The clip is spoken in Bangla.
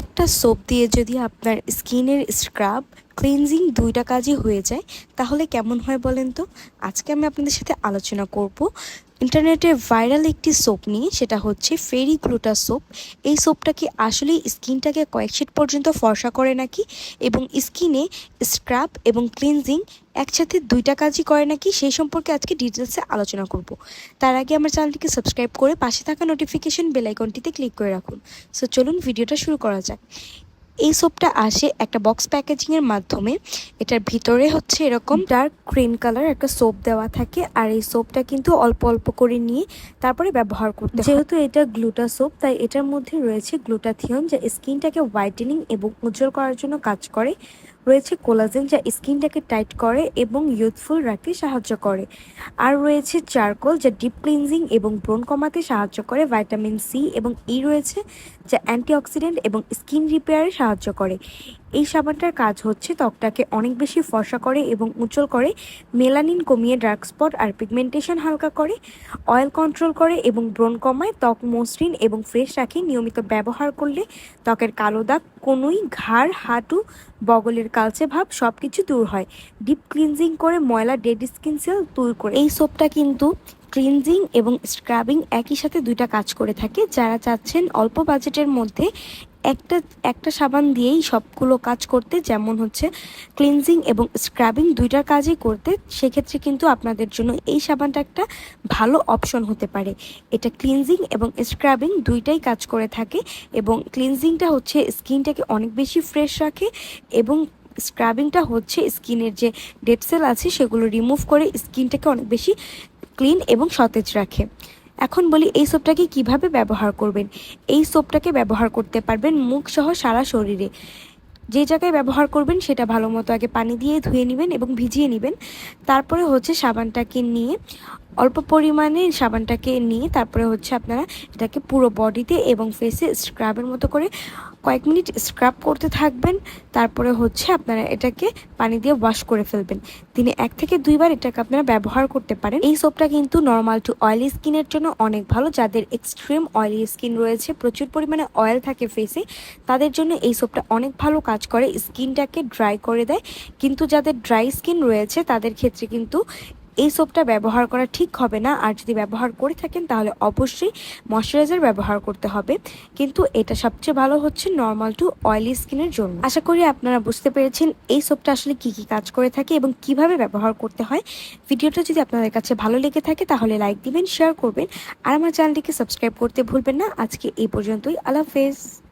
একটা সোপ দিয়ে যদি আপনার স্কিনের স্ক্রাব ক্লিনজিং দুইটা কাজই হয়ে যায়, তাহলে কেমন হয় বলেন তো? আজকে আমি আপনাদের সাথে আলোচনা করব ইন্টারনেটে ভাইরাল একটি সোপ নিয়ে, সেটা হচ্ছে ফেরি গ্লুটা সোপ। এই সোপটা কি আসলেই স্কিনটাকে কয়েক শীট পর্যন্ত ফর্সা করে নাকি? এবং স্কিনে স্ক্রাব এবং ক্লিনজিং একসাথে দুইটা কাজই করে নাকি? সেই সম্পর্কে আজকে ডিটেলসে আলোচনা করব। তার আগে আমার চ্যানেলটিকে সাবস্ক্রাইব করে পাশে থাকা নোটিফিকেশন বেল আইকনটিতে ক্লিক করে রাখুন। সো চলুন ভিডিওটা শুরু করা যাক। এই সোপটা আসে একটা বক্স প্যাকেজিংয়ের মাধ্যমে। এটার ভিতরে হচ্ছে এরকম ডার্ক গ্রিন কালার একটা সোপ দেওয়া থাকে। আর এই সোপটা কিন্তু অল্প অল্প করে নিয়ে তারপরে ব্যবহার করতে। যেহেতু এটা গ্লুটা সোপ তাই এটার মধ্যে রয়েছে গ্লুটাথিয়ন যা স্কিনটাকে হোয়াইটেনিং এবং উজ্জ্বল করার জন্য কাজ করে। রয়েছে কোলাজেন যা স্কিনটাকে টাইট করে এবং ইউথফুল রাখতে সাহায্য করে। আর রয়েছে চারকোল যা ডিপ ক্লিনজিং এবং ব্রণ কমাতে সাহায্য করে, ভাইটামিন সি এবং ই রয়েছে যা অ্যান্টিঅক্সিডেন্ট এবং স্কিন রিপেয়ারে সাহায্য করে। এই সাবানটার কাজ হচ্ছে ত্বকটাকে অনেক বেশি ফর্সা করে এবং উজ্জ্বল করে, মেলানিন কমিয়ে ডার্ক স্পট আর পিগমেন্টেশন হালকা করে, অয়েল কন্ট্রোল করে এবং ব্রণ কমায়, ত্বক মসৃণ এবং ফ্রেশ রাখে। নিয়মিত ব্যবহার করলে ত্বকের কালো দাগ কনুই ঘাড়, হাঁটু, বগলের কালচে ভাব সব কিছু দূর হয়। ডিপ ক্লিনজিং করে ময়লা ডেড স্কিন সেল দূর করে। এই সোপটা কিন্তু ক্লিনজিং এবং স্ক্রাবিং একই সাথে দুইটা কাজ করে থাকে। যারা চাচ্ছেন অল্প বাজেটের মধ্যে একটা একটা সাবান দিয়েই সবগুলো কাজ করতে, যেমন হচ্ছে ক্লিনজিং এবং স্ক্রাবিং দুইটার কাজই করতে, সেক্ষেত্রে কিন্তু আপনাদের জন্য এই সাবানটা একটা ভালো অপশন হতে পারে। এটা ক্লিনজিং এবং স্ক্রাবিং দুইটাই কাজ করে থাকে এবং ক্লিনজিংটা হচ্ছে স্কিনটাকে অনেক বেশি ফ্রেশ রাখে এবং স্ক্রাবিংটা হচ্ছে স্কিনের যে ডেড সেল আছে, সেগুলো রিমুভ করে স্কিনটাকে অনেক বেশি ক্লিন এবং সতেজ রাখে। এখন বলি, এই সোপটাকে কীভাবে ব্যবহার করবেন? এই সোপটাকে ব্যবহার করতে পারবেন মুখ সহ সারা শরীরে। যে জায়গায় ব্যবহার করবেন, সেটা ভালো মতো আগে পানি দিয়ে ধুয়ে নেবেন এবং ভিজিয়ে নেবেন। তারপরে হচ্ছে সাবানটাকে নিয়ে অল্প পরিমাণে সাবানটাকে নিয়ে তারপরে হচ্ছে আপনারা এটাকে পুরো বডিতে এবং ফেসে স্ক্রাবের মতো করে কয়েক মিনিট স্ক্রাব করতে থাকবেন। তারপরে হচ্ছে আপনারা এটাকে পানি দিয়ে ওয়াশ করে ফেলবেন। দিনে এক থেকে দুইবার এটাকে আপনারা ব্যবহার করতে পারেন। এই সোপটা কিন্তু নর্মাল টু অয়েলি স্কিনের জন্য অনেক ভালো। যাদের এক্সট্রিম অয়েলি স্কিন রয়েছে, প্রচুর পরিমাণে অয়েল থাকে ফেসে তাদের জন্য এই সোপটা অনেক ভালো কাজ করে। স্কিনটাকে ড্রাই করে দেয়। কিন্তু যাদের ড্রাই স্কিন রয়েছে, তাদের ক্ষেত্রে কিন্তু এই সোপটা ব্যবহার করা ঠিক হবে না। আর যদি ব্যবহার করে থাকেন, তাহলে অবশ্যই ময়শ্চারাইজার ব্যবহার করতে হবে। কিন্তু এটা সবচেয়ে ভালো হচ্ছে নর্মাল টু অয়েলি স্কিনের জন্য। আশা করি আপনারা বুঝতে পেরেছেন এই সোপটা আসলে কি কি কাজ করে থাকে এবং কীভাবে ব্যবহার করতে হয়। ভিডিওটা যদি আপনাদের কাছে ভালো লেগে থাকে, তাহলে লাইক দিবেন শেয়ার করবেন। আর আমার চ্যানেলটিকে সাবস্ক্রাইব করতে ভুলবেন না। আজকে এই পর্যন্তই। আল্লাহ হাফেজ।